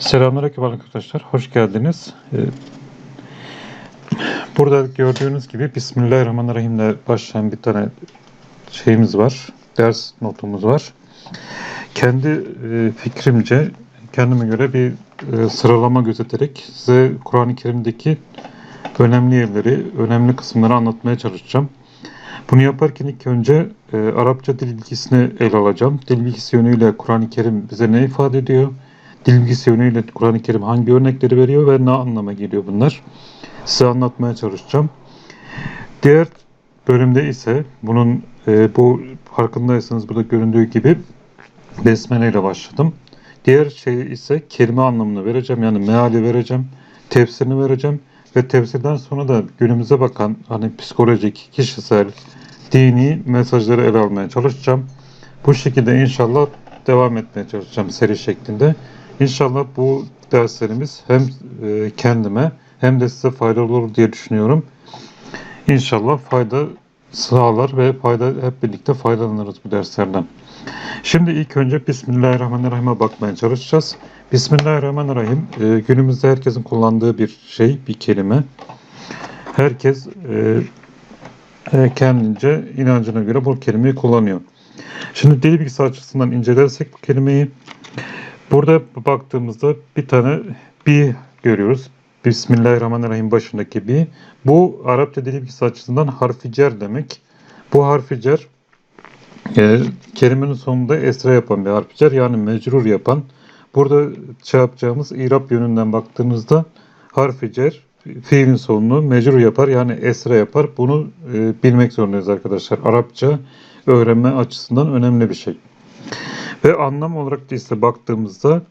Selamünaleyküm arkadaşlar. Hoş geldiniz. Ee, Burada gördüğünüz gibi Bismillahirrahmanirrahim'le başlayan bir tane şeyimiz var. Ders notumuz var. Kendi e, fikrimce, kendime göre bir e, sıralama gözeterek size Kur'an-ı Kerim'deki önemli yerleri, önemli kısımları anlatmaya çalışacağım. Bunu yaparken ilk önce e, Arapça dil bilgisini ele alacağım. Dil bilgisi yönüyle Kur'an-ı Kerim bize ne ifade ediyor? Dil bilgisi yönüyle Kur'an-ı Kerim hangi örnekleri veriyor ve ne anlama geliyor bunlar? Size anlatmaya çalışacağım. Diğer bölümde ise bunun e, bu farkındaysanız burada göründüğü gibi Besmele ile başladım. Diğer şey ise kelime anlamını vereceğim. Yani meali vereceğim. Tefsirini vereceğim. Ve tefsirden sonra da günümüze bakan hani psikolojik, kişisel, dini mesajları ele almaya çalışacağım. Bu şekilde inşallah devam etmeye çalışacağım seri şeklinde. İnşallah bu derslerimiz hem e, kendime hem de size faydalı olur diye düşünüyorum. İnşallah fayda sağlar ve fayda hep birlikte faydalanırız bu derslerden. Şimdi ilk önce Bismillahirrahmanirrahim'e bakmaya çalışacağız. Bismillahirrahmanirrahim e, günümüzde herkesin kullandığı bir şey, bir kelime. Herkes e, kendince inancına göre bu kelimeyi kullanıyor. Şimdi dil bilgisi açısından incelersek bu kelimeyi burada baktığımızda bir tane bir görüyoruz. Bismillahirrahmanirrahim başındaki bir. Bu Arapça dil bilgisi açısından harfi cer demek. Bu harfi cer e, kelimenin sonunda esra yapan bir harfi cer yani mecrur yapan. Burada şey yapacağımız İrab yönünden baktığınızda harfi cer fiilin sonunu mecrur yapar yani esra yapar. Bunu e, bilmek zorundayız arkadaşlar. Arapça öğrenme açısından önemli bir şey. Ve anlam olarak da ise baktığımızda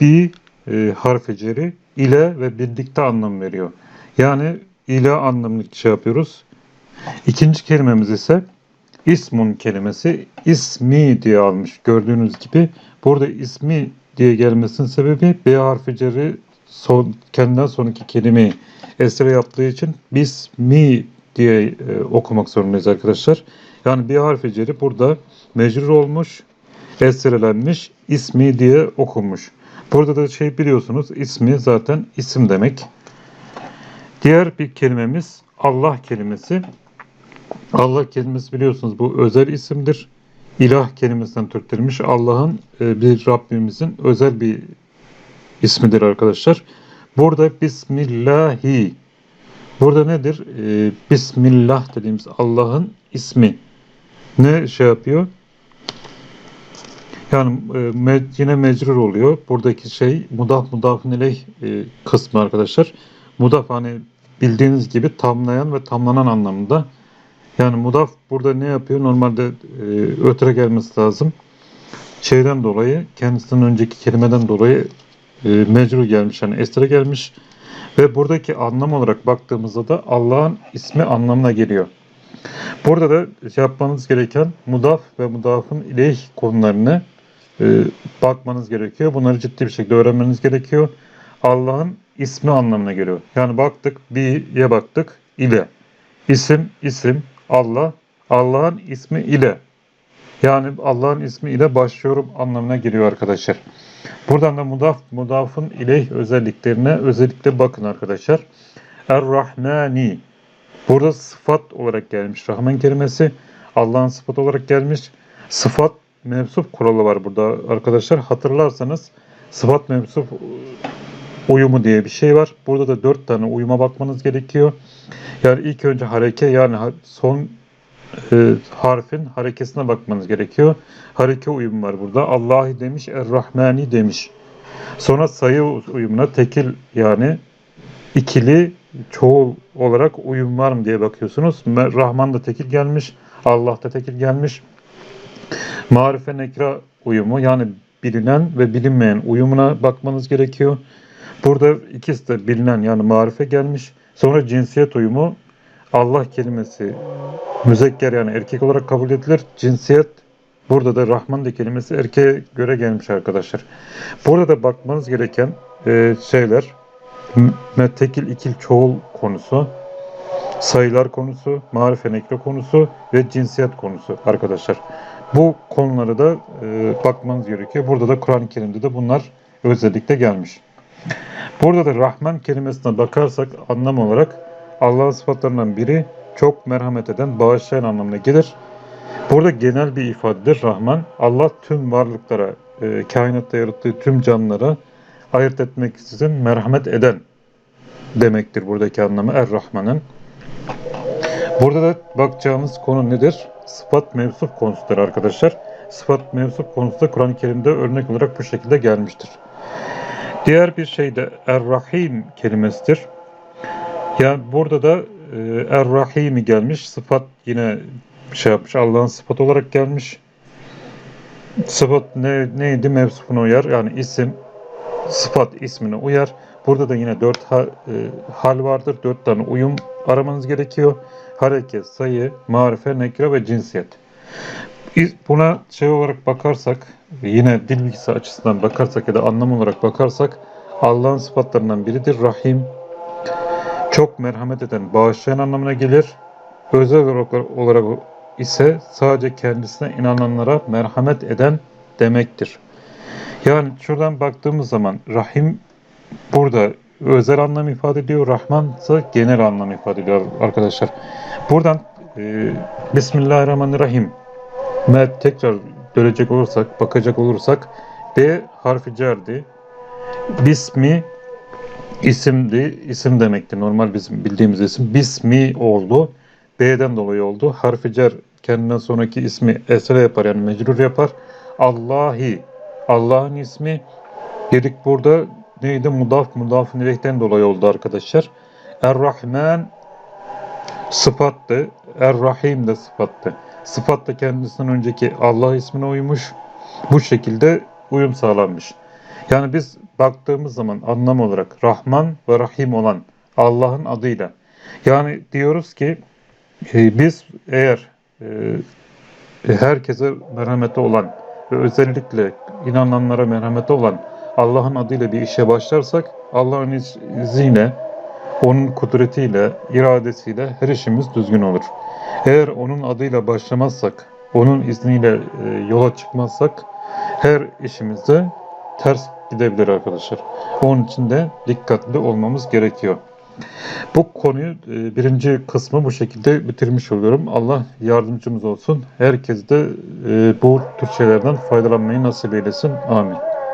bir e, harfi ceri ile ve birlikte anlam veriyor. Yani ile anlamını şey yapıyoruz. İkinci kelimemiz ise ismun kelimesi ismi diye almış. Gördüğünüz gibi burada ismi diye gelmesinin sebebi B harfi ceri son, kendinden sonraki kelimeyi esre yaptığı için bismi diye e, okumak zorundayız arkadaşlar. Yani bir harfi ceri burada mecrur olmuş, esrelenmiş, ismi diye okunmuş. Burada da şey biliyorsunuz ismi zaten isim demek. Diğer bir kelimemiz Allah kelimesi. Allah kelimesi biliyorsunuz bu özel isimdir. İlah kelimesinden türetilmiş Allah'ın e, bir Rabbimizin özel bir ismidir arkadaşlar. Burada Bismillahi. Burada nedir? E, Bismillah dediğimiz Allah'ın ismi. Ne şey yapıyor? Yani e, yine mecrur oluyor. Buradaki şey mudaf mudafın ileyh e, kısmı arkadaşlar. Mudaf hani bildiğiniz gibi tamlayan ve tamlanan anlamında. Yani mudaf burada ne yapıyor? Normalde e, ötere gelmesi lazım. Şeyden dolayı kendisinden önceki kelimeden dolayı e, mecrur gelmiş. Yani estere gelmiş. Ve buradaki anlam olarak baktığımızda da Allah'ın ismi anlamına geliyor. Burada da şey yapmanız gereken mudaf ve mudafın ileyh konularını bakmanız gerekiyor. Bunları ciddi bir şekilde öğrenmeniz gerekiyor. Allah'ın ismi anlamına geliyor. Yani baktık, bir'ye baktık, ile. İsim, isim, Allah, Allah'ın ismi ile. Yani Allah'ın ismi ile başlıyorum anlamına geliyor arkadaşlar. Buradan da mudaf, mudafın ileyh özelliklerine özellikle bakın arkadaşlar. Er-Rahmani. Burada sıfat olarak gelmiş. Rahman kelimesi Allah'ın sıfat olarak gelmiş. Sıfat mensup kuralı var burada arkadaşlar. Hatırlarsanız sıfat mensup uyumu diye bir şey var. Burada da dört tane uyuma bakmanız gerekiyor. Yani ilk önce hareke yani son e, harfin harekesine bakmanız gerekiyor. Hareke uyumu var burada. Allahi demiş, Er-Rahmani demiş. Sonra sayı uyumuna tekil yani ikili çoğul olarak uyum var mı diye bakıyorsunuz. Rahman da tekil gelmiş. Allah da tekil gelmiş. Marife nekra uyumu yani bilinen ve bilinmeyen uyumuna bakmanız gerekiyor. Burada ikisi de bilinen yani marife gelmiş. Sonra cinsiyet uyumu Allah kelimesi müzekker yani erkek olarak kabul edilir. Cinsiyet burada da Rahman de kelimesi erkeğe göre gelmiş arkadaşlar. Burada da bakmanız gereken e, şeyler tekil ikil çoğul konusu, sayılar konusu, marife nekre konusu ve cinsiyet konusu arkadaşlar. Bu konulara da e, bakmanız gerekiyor. Burada da Kur'an-ı Kerim'de de bunlar özellikle gelmiş Burada da Rahman kelimesine bakarsak anlam olarak Allah'ın sıfatlarından biri çok merhamet eden, bağışlayan anlamına gelir. Burada genel bir ifadedir Rahman. Allah tüm varlıklara, e, kainatta yarattığı tüm canlılara ayırt etmek için merhamet eden demektir buradaki anlamı Er-Rahman'ın. Burada da bakacağımız konu nedir? Sıfat mevsuf konusudur arkadaşlar. Sıfat mevsuf konusu da Kur'an-ı Kerim'de örnek olarak bu şekilde gelmiştir. Diğer bir şey de Er-Rahim kelimesidir. Yani burada da e, Er-Rahim'i gelmiş. Sıfat yine şey yapmış. Allah'ın sıfat olarak gelmiş. Sıfat ne, neydi? Mevsufuna uyar. Yani isim sıfat ismine uyar. Burada da yine dört ha- e, hal vardır. Dört tane uyum aramanız gerekiyor. Hareket, sayı, marife, nekre ve cinsiyet. Buna şey olarak bakarsak, yine dil bilgisi açısından bakarsak ya da anlam olarak bakarsak Allah'ın sıfatlarından biridir. Rahim, çok merhamet eden, bağışlayan anlamına gelir. Özel olarak, olarak ise sadece kendisine inananlara merhamet eden demektir. Yani şuradan baktığımız zaman Rahim burada özel anlam ifade ediyor. Rahman ise genel anlam ifade ediyor arkadaşlar. Buradan e, Bismillahirrahmanirrahim me tekrar dönecek olursak, bakacak olursak B harfi cerdi. Bismi isimdi, isim demekti. Normal bizim bildiğimiz isim. Bismi oldu. B'den dolayı oldu. Harfi cer kendinden sonraki ismi esre yapar yani mecrur yapar. Allahi Allah'ın ismi dedik burada neydi? Mudaf mudaf ileyhten dolayı oldu arkadaşlar. Er-Rahman sıfattı. Er-Rahim de sıfattı. Sıfat da kendisinden önceki Allah ismine uymuş. Bu şekilde uyum sağlanmış. Yani biz baktığımız zaman anlam olarak Rahman ve Rahim olan Allah'ın adıyla yani diyoruz ki e, biz eğer e, herkese merhameti olan ve özellikle inananlara merhameti olan Allah'ın adıyla bir işe başlarsak Allah'ın iz- izniyle, onun kudretiyle, iradesiyle her işimiz düzgün olur. Eğer onun adıyla başlamazsak, onun izniyle e, yola çıkmazsak her işimizde ters gidebilir arkadaşlar. Onun için de dikkatli olmamız gerekiyor. Bu konuyu e, birinci kısmı bu şekilde bitirmiş oluyorum. Allah yardımcımız olsun. Herkes de e, bu tür şeylerden faydalanmayı nasip eylesin. Amin.